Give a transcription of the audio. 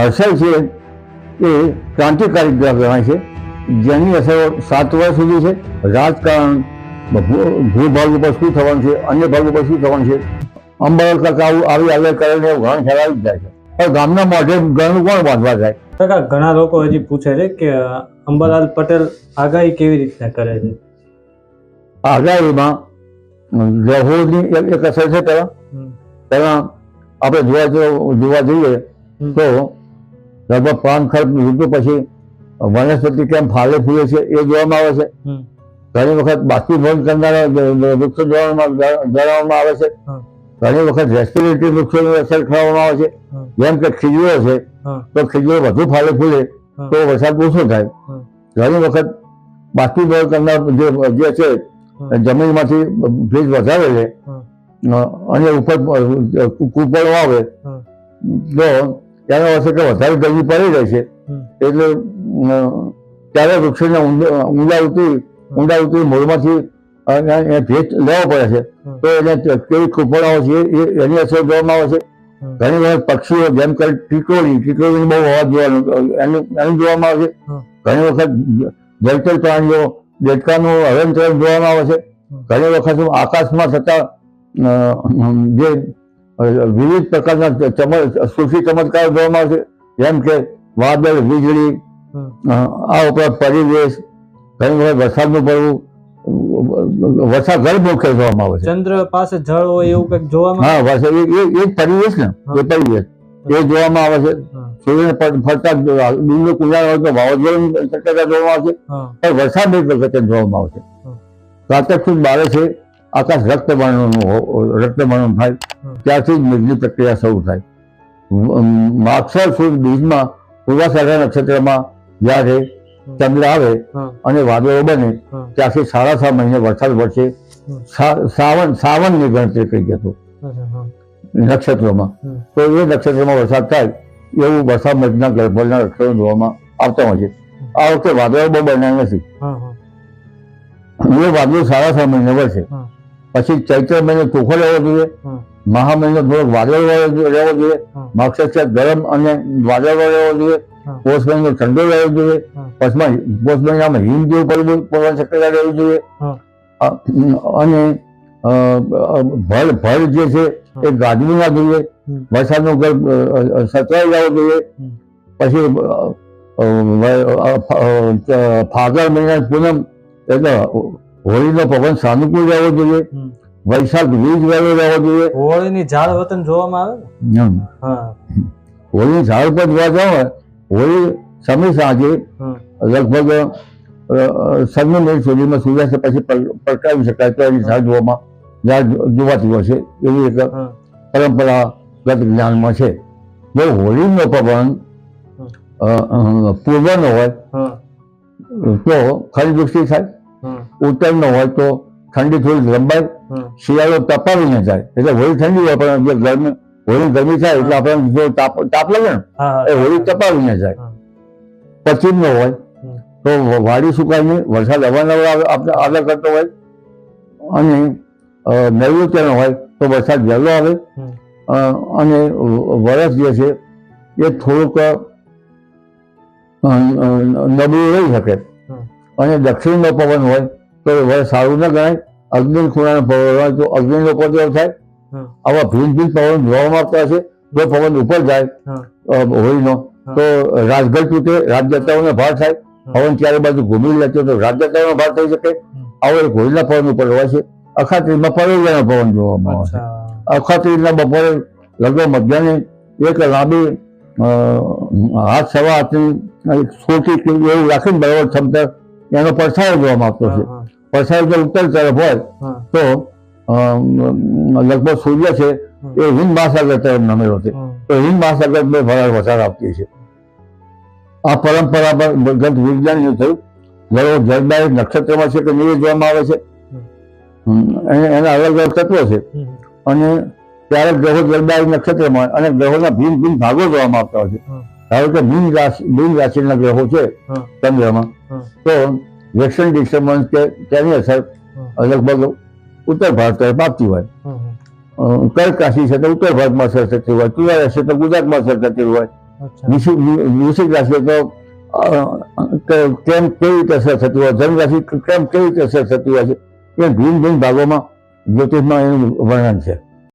હર્ષલ છે એ ક્રાંતિકારી ગણાય છે. જેની અસરો સાત વર્ષ સુધી છે. રાજકારણ ભૂભાગ ઉપર શું થવાનું છે અન્ય ભાગ ઉપર શું થવાનું છે. અંબાલાલ કાકા આવું આવી આગળ કરે ને ઘણા ખ્યાલ આવી જાય છે. પણ ગામના મોઢે ઘરનું કોણ બાંધવા જાય? કાકા ઘણા લોકો હજી પૂછે છે કે અંબાલાલ પટેલ આગાહી કેવી રીતના કરે છે? આગાહીમાં ગ્રહોની એક એક અસર છે પહેલાં. પહેલાં આપણે જોવા જોવા જઈએ તો લગભગ પાન ખર્ચ લીધું પછી વનસ્પતિ કેમ ફાલે ફૂલે છે એ જોવામાં આવે છે. ઘણી વખત બાષ્પીભવન કરનારા વૃક્ષો જોવામાં આવે છે. ઘણી વખત રેસ્પિરેટરી વૃક્ષોની અસર કરવામાં આવે છે. જેમ કે ખીજડો છે તો ખીજડો વધુ ફાલે ફૂલે તો વરસાદ ઓછો થાય. ઘણી વખત બાષ્પીભવન કરનાર જે જે છે. જમીનમાંથી ભેજ વધારે છે અને ઉપર કૂપળો આવે. તો તેનો અસર કે વધારે ગરમી પડી રહે છે. એટલે ત્યારે વૃક્ષોને ઊંડા ઉતરી ઊંડા ઉતરી મૂળમાંથી ભેજ લેવો પડે છે. તો એને કેવી કૂપળાઓ છે એની અસર જોવામાં આવે છે. ઘણી વખત પક્ષીઓ જેમ કે ટીકોડી ટીકોડીની બહુ અવાજ જોવાનું એનું એનું જોવામાં આવે છે. ઘણી વખત જળચર પ્રાણીઓ દેડકાનું ચરણ જોવામાં આવે છે. ઘણી વખત આકાશમાં થતા જે વિવિધ પ્રકારના ચમક સૃષ્ટિ ચમત્કાર જોવામાં આવે છે જેમ કે વાદળ વીજળી આ ઉપરાંત પરિવેશ ઘણી વખત વરસાદનું પડવું વરસાદ ઘર મુખ્ય જોવામાં આવે છે. ચંદ્ર પાસે જળ હોય એવું કંઈક જોવામાં? હા વરસાદ એ એ પરિવેશ ને એ પરિવેશ. એ જોવામાં આવે છે. સૂર્યને પર- ફરતા ડુંગર કુંજાર હોય તો વાવાઝોડાની શક્યતા જોવામાં આવે છે પણ વરસાદની શક્યતા જોવામાં આવે છે હમ. ખૂબ બારે છે. આકાશ રક્તવર્ણનું રક્તવર્ણ થાય ત્યારથી જ મેઘની પ્રક્રિયા શરૂ થાય. માક્ષર સુદ બીજમાં પૂર્વાષાઢા નક્ષત્રમાં જ્યારે ચંદ્ર આવે અને વાદળો બને ત્યાંથી સાડા છ મહિને વરસાદ વરસે. સાવન સાવનની ગણતરી કરી જતો નક્ષત્રોમાં. તો એ નક્ષત્રમાં વરસાદ થાય એવું વરસાદ મધના ગર્ભના નક્ષત્રો જોવામાં આવતા હોય છે. આ વખતે વાદળો બહુ બન્યા નથી. એ વાદળો સાડા છ મહિને વરસે. પછી ચૈત્ર મહિનો ચોખ્ખો રહેવો જોઈએ. મહા મહિનો થોડોક વાદળ રહેવો જોઈએ. માક્ષર ગરમ અને વાદળ રહેવો જોઈએ. પોષ મહિનો ઠંડો રહેવો જોઈએ. પછમાં પોષ મહિનામાં હિમ જેવું પડવું પડવાની શક્યતા રહેવી જોઈએ અને ભર ભર જે છે એ ગાજવી ના જોઈએ. વરસાદનો ઘર સચવાઈ જવો જોઈએ પછી ફાગણ મહિના પૂનમ એટલે હોળીનો પવન સાનુકૂળ રહેવો જોઈએ. વૈશાખ વીજ વહેલો રહેવો જોઈએ. હોળીની ઝાડ વતન જોવામાં આવે હોળીની ઝાડ પર જોવા જાવ હોળી સમી સાંજે લગભગ સન્ની મિનિટ સુધીમાં સૂર્યાસ્ત પછી પલ- શકાય તો એની ઝાડ જોવામાં ઝાડ જોવાતી હોય છે. એવી એક પરંપરાગત જ્ઞાનમાં છે. જો હોળીનો પવન પૂર્વનો હોય તો ખરી દૃષ્ટિ થાય? ઉત્તરનો હોય તો ઠંડી થોડી લંબાઈ શિયાળો તપાવીને જાય. એટલે હોળી ઠંડી હોય પણ જે ગરમી હોળી ગરમી થાય એટલે આપણે જો તાપ તાપ લાગે ને એ હોળી તપાવીને જાય. પશ્ચિમનો હોય. તો વાડી સુકાઈને વરસાદ અવારનવાર આવે- આપણે આગળ કરતો હોય. અને નૈઋત્યનો હોય તો વરસાદ વહેલો આવે. અને વરસ જે છે એ થોડુંક નબળું રહી શકે. અને દક્ષિણનો પવન હોય તો એ વરસ સારું ન ગણાય. અગ્નિ ખૂણાનો પવન હોય તો અગ્નિનો પવન થાય. આવા ભીન ભીન પવન જોવામાં આવતા હશે. જો પવન ઉપર જાય હોળીનો તો રાજગઢ તૂટે રાજદાતાઓને ભાર થાય. પવન ચારે બાજુ ઘૂમી લેતો તો રાજદાતાઓનો ભાર થઈ શકે. આવો એક હોળીના પવન ઉપર હોય છે. અખાત્રીજમાં પરેલાનો પવન જોવામાં આવે છે. અખાત્રીજના બપોરે લગભગ મધ્યાહને એક લાંબી હાથ સવા હાથની એક સોટી એવું રાખીને બરાબર ક્ષમતા એનો પડછાયો જોવામાં આવતો છે. પડછાયો જો ઉત્તર તરફ હોય તો લગભગ સૂર્ય છે એ હિન્દ મહાસાગર તરફ નમેલો છે. તો હિન્દ મહાસાગર બે ભરાડ વધારે આપતી છે. આ પરંપરા પર ગત વિજ્ઞાન થયું. ગ્રહો જળદાય નક્ષત્રમાં છે કે નહીં જોવામાં આવે છે. એના અલગ અલગ તત્વો છે. અને ત્યારે ગ્રહો જળદાય નક્ષત્રમાં અને ગ્રહોના ભિન્ન ભિન્ન ભાગો જોવામાં આવતા હોય છે. ધારો કે મીન રાશિ મીન રાશિના ગ્રહો છે ચંદ્રમાં. તો વેક્શન ડિસ્ટર્બન્સ કે તેની અસર લગભગ ઉત્તર ભારત તરફ આપતી હોય. કર્ક રાશિ છે તો ઉત્તર ભારતમાં અસર થતી હોય તુલા રાશિ તો ગુજરાતમાં અસર થતી હોય. વૃશ્ચિક રાશિ તો કેમ કેવી રીતે અસર થતી હોય ધન રાશિ કેમ કેવી રીતે અસર થતી હોય છે એ ભિન્ન ભિન્ન ભાગોમાં જ્યોતિષમાં એનું વર્ણન છે.